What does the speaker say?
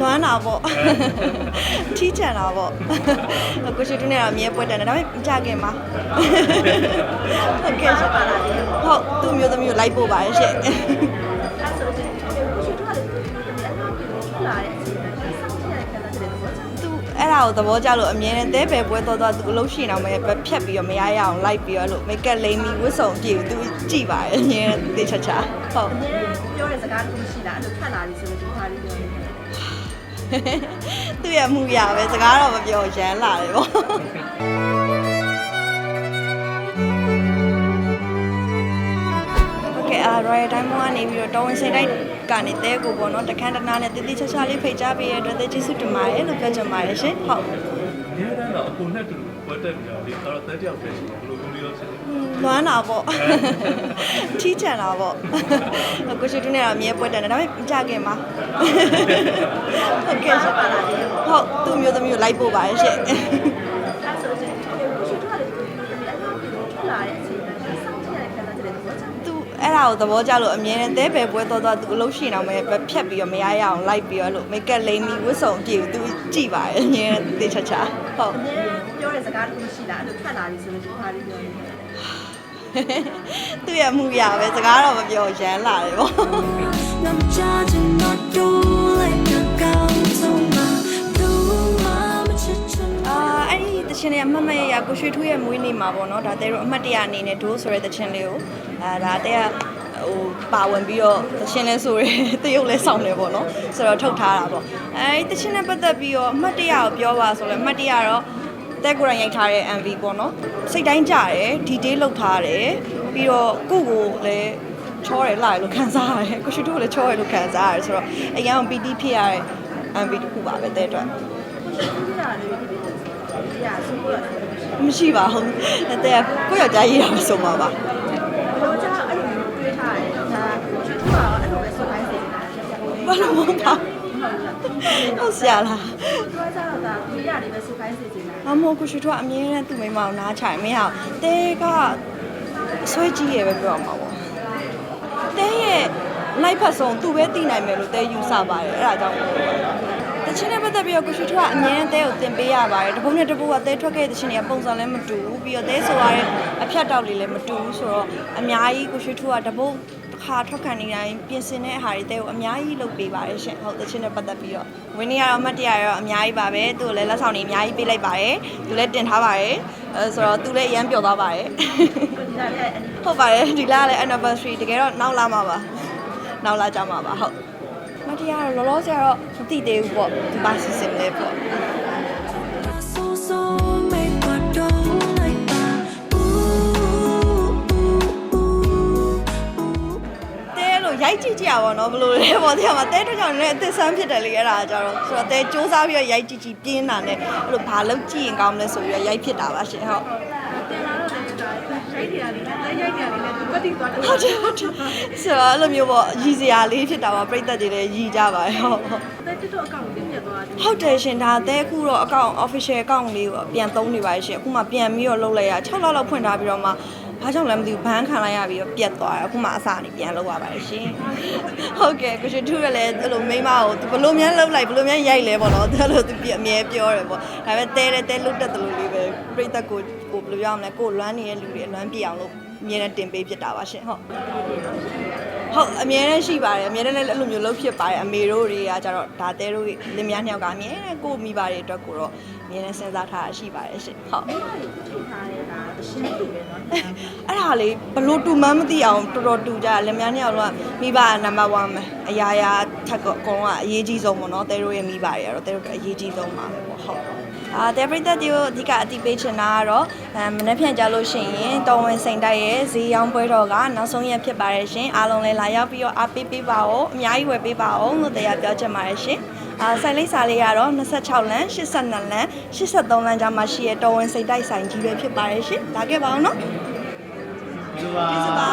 လွမ်းတာပေါ့ထီးချန်တာပေါ့ကိုရှိတူနဲ့တော့အမြဲပွဲတန်တယ်ဒါပေမဲ့မကြခင်ပါဟုတ်ကဲ့ရှင်ဟုတ်သူ့မျိုးသမီးကိုလိုက်ပို့ပါရဲ့ရှင့်အဲဆိုရင်ကိုရှိတော့လည်းဒီအနောက်ပြည်ကိုထွက်လာတဲ့အချိန်မှာစောင့်ကြည့်ရတဲ့ခက်လက်တဲ့သဘောချသူအဲ့ဒါကိုသဘောကျလို့အမြဲတမ်းတဲပဲပွဲတော့တော့သူအလုပ်ရှိနေအောင်ပဲဖြတ်ပြီးတော့မရရအောင်လိုက်ပြီးတော့လို့မိတ်ကပ်လိမ့်ပြီးဝတ်စုံပြေသူကြည့်ပါရဲ့အမြဲတေချာချာဟုတ်အများပြောတဲ့စကားတစ်ခုရှိတာအဲ့လိုထွက်လာပြီဆိုလို့ဒီခါလေးပြောနေတယ် သူ့ရဲ့မှုရပဲစကားတော့မပြောရမ်းလာတယ်ပေါ့အာ Royal Diamond ကနေပြီးတော့တော်ဝင်စိတ်တိုက်ကနေတဲကိုပေါ့နော်တခန်းတနာနဲ့တိတိကျကျလေးဖိတ်ကြားပေးရတဲ့အတွက်ကျေးဇူးတင်ပါတယ်လို့ပြောချင်ပါတယ်ရှင်ဟုတ်ဒီကနေ့တော့အပေါ်နဲ့တူတူ ပွဲတက်ပြီးတော့လေအဲ့တော့တဲတယောက်ပဲရှိတယ်ဘယ်လိုမျိုးလေးရောဖြစ်လဲလွမ်းတာပေါ့ထီးချန်တာပေါ့ကိုရှိတူနဲ့တော့အမြဲပွဲတန်တယ်ဒါပေမဲ့မကြခင်ပါဟုတ်ကဲ့ရှင်ဟုတ်သူ့မျိုးသမီးကိုလိုက်ပို့ပါရဲ့ရှင့် အဲဆိုရင်ကိုရှိတော့လည်းဒီအနောက်ပြည်ကိုထွက်လာတဲ့အချိန်မှာစောင့်ကြည့်ရတဲ့ခက်လက်တဲ့သဘောချ သူ အဲ့ဒါကိုသဘောကျလို့အမြဲတမ်းတဲပဲပွဲတော့တော့သူအလုပ်ရှိနေအောင်ပဲဖြတ်ပြီးတော့မရရအောင်လိုက်ပြီးတော့လို့မိတ်ကပ်လိမ့်ပြီးဝတ်စုံပြေသူကြည့်ပါရဲ့အမြဲတေချာချာဟုတ်အများပြောတဲ့စကားတစ်ခုရှိတာအဲ့လိုထွက်လာပြီဆိုလို့ဒီခါလေးပြောနေတယ်သူ့ရဲ့မှုရပဲစကားတော့မပြောရမ်းလာတယ်ပေါ့ ချင်လေးအမှတ်မရရကိုရွှေထူးရဲ့မွေးနေ့မှာပေါ့နော်ဒါတဲတို့အမှတ်တရအနေနဲ့ဒိုးဆိုတဲ့တချင်လေးကိုအာဒါတဲကဟိုပါဝင်ပြီးတော့တချင်လဲဆိုရဲတရုပ်လဲဆောင်တယ်ပေါ့နော်ဆိုတော့ထုတ်ထားတာပေါ့အဲဒီတချင်နဲ့ပတ်သက်ပြီးတော့အမှတ်တရကိုပြောပါဆိုလဲအမှတ်တရတော့တက်ကိုရန်ရိုက်ထားတဲ့ MV ပေါ့နော်စိတ်တိုင်းကြတယ်ဒီတေးလောက်ထားတယ်ပြီးတော့ကိုယ့်ကိုလည်းချောတယ်လာတယ်လို့ခံစားရတယ်ကိုရွှေထူးကိုလည်းချောတယ်လို့ခံစားရတယ်ဆိုတော့အရင်က PT ဖြစ်ရတဲ့ MV တစ်ခုပါပဲတဲ့အတွက်ကိုရှိတူးရလေးဒီဒီရဆိုတော့ မရှိပါဘူးအတဲ့ကိုယောက်ျားရေးတာမဆုံးပါပါဘောကြအဲ့လိုမျိုးတွေးထားတယ်ဒါရှိတူးကတော့အဲ့လိုပဲဆိုတိုင်းနေတယ်ဘာလို့မပါဟုတ်ဆရာလားပြောကြတော့ဒါဒီရလေးပဲဆိုတိုင်းနေနေတာအမောကိုရှိတော့အမြဲတမ်းသူ့မိမအောင်နားချင်မင်းအောင်တဲကဆွဲကြီးရပဲပြောမှာပေါ့တဲရဲ့လိုက်ဖက်ဆုံးသူ့ပဲတည်နိုင်မယ်လို့တဲယူဆပါတယ်အဲ့ဒါကြောင့် တချင်းနဲ့ပတ်သက်ပြီးတော့ကိုရှိထွကအမြဲတမ်းတဲကိုတင်ပေးရပါတယ်တပုံးနဲ့တပုတ်ကတဲထွက်ခဲ့တဲ့တချင်းတွေကပုံစံလည်းမတူဘူးပြီးတော့တဲဆိုရတဲ့အဖြတ်တောက်လေးလည်းမတူဘူးဆိုတော့အများကြီးကိုရှိထွကတပုတ်ခါထွက်ခံနေတိုင်းပြင်ဆင်တဲ့အားတွေတဲကိုအများကြီးလုပ်ပေးပါတယ်ရှင်ဟုတ်တချင်းနဲ့ပတ်သက်ပြီးတော့ဝင်းနေရတော့အမှတ်တရရောအများကြီးပါပဲသူ့ကိုလည်းလက်ဆောင်တွေအများကြီးပေးလိုက်ပါတယ်သူလည်းတင်ထားပါတယ်အဲဆိုတော့သူလည်းအရန်ပျော်သွားပါတယ်ဒီလာလေးအဲ့ဟုတ်ပါတယ်ဒီလကလည်း anniversary တကယ်တော့နောက်လာမှာပါနောက်လာကြမှာပါဟုတ် မတရားတော့လောလောဆယ်တော့မသိသေးဘူးပေါ့ဒီပါစီစဉ်လေးပေါ့ so so make my dough like that ooh ooh ooh တဲလို့ရိုက်ကြည့်ကြရပါတော့ဘလို့လဲပေါ့တဲ့မှာတဲတော့ကြောင့်လည်းအသက်ဆန်းဖြစ်တယ်လေအဲ့ဒါကြတော့ဆိုတော့တဲစူးစမ်းပြီးတော့ရိုက်ကြည့်ကြည့်ပြင်းတာနဲ့အဲ့လိုဘာလို့ကြည့်ရင်ကောင်းမလဲဆိုပြီးတော့ရိုက်ဖြစ်တာပါရှင်ဟုတ် နေရတယ်လည်းရိုက်နေရတယ်လည်းသူပတိသွားတယ်ဟုတ်တယ်ဟုတ်တယ်ဆိုတော့အဲ့လိုမျိုးပေါ့ရည်စရာလေးဖြစ်တာပါပြိတ္တတွေလည်းရည်ကြပါရဲ့ဟုတ်ဟုတ်တဲ့တစ်တော့အကောင့်ကိုပြတ်သွားတယ်ဟုတ်တယ်ရှင်ဒါအသေးအခုတော့အကောင့် official အကောင့်လေးကိုပြန်သုံးနေပါရှင်အခုမှပြန်ပြီးတော့လုပ်လိုက်ရ6လလောက်ဖွင့်ထားပြီးတော့မှ ဘာကြောင့်လဲမသိဘူးဘန်းခံလိုက်ရပြီးတော့ပြတ်သွားတယ်အခုမှအစနေပြန်လုပ်ရပါတယ်ရှင်ဟုတ်ကဲ့ကိုရှင်ထူးရလဲအဲ့လိုမိမကိုသူဘလို့များလုပ်လိုက်ဘလို့များရိုက်လဲပေါ့နော်သူအဲ့လိုသူပြအမြဲပြောတယ်ပေါ့ဒါပေမဲ့တဲတဲတဲလုတ်တက်တယ်လို့လေးပဲပြိတ္တကိုကိုဘယ်လိုရအောင်လဲကိုလွမ်းနေတဲ့လူတွေအလွမ်းပြအောင်လို့အမြဲတမ်းတင်ပေးဖြစ်တာပါရှင်ဟုတ်ဟုတ်အမြဲတမ်းရှိပါတယ်အမြဲတမ်းလည်းအဲ့လိုမျိုးလုပ်ဖြစ်ပါတယ်အမေတို့တွေကကြတော့ဒါတဲတို့လင်မယားနှစ်ယောက်ကအမြဲတမ်းကိုမိပါတွေအတွက်ကိုတော့အမြဲတမ်းစဉ်းစားထားတာရှိပါတယ်ရှင်ဟုတ်ထိထားတဲ့ဒါအ ရှင်းတူပဲเนาะ အဲ့ဒါလေးဘလို့တူမှန်းမသိအောင်တော်တော်တူကြတယ်လင်မယားနှစ်ယောက်လုံးကမိဘနံပါတ်1ပဲအရာရာထက်ကအကုန်လုံးကအရေးကြီးဆုံးပေါ့နော်တဲတို့ရဲ့မိဘတွေကတော့တဲတို့ကအရေးကြီးဆုံးပါပဲပေါ့ဟုတ်အာတဲပရိသတ်တွေကိုအဓိကအတိပေးချင်တာကတော့အဲမနေ့ဖြန်ကြလို့ရှိရင်တော်ဝင်စိန်တိုက်ရဲ့ဈေးရောင်းပွဲတော်ကနောက်ဆုံးရက်ဖြစ်ပါတယ်ရှင်အားလုံးလည်းလာရောက်ပြီးတော့အားပေးပေးပါဦးအများကြီးဝယ်ပေးပါဦးလို့တရားပြောချင်ပါတယ်ရှင် အာဆိုင်လိပ်စာလေးကတော့26လမ်း82လမ်း83လမ်းကြားမှာရှိတဲ့တော်ဝင်စိန်တိုက်ဆိုင်ကြီးပဲဖြစ်ပါတယ်ရှင်လာခဲ့ပါအောင်နော်ဒီပါကျေးဇူးပါ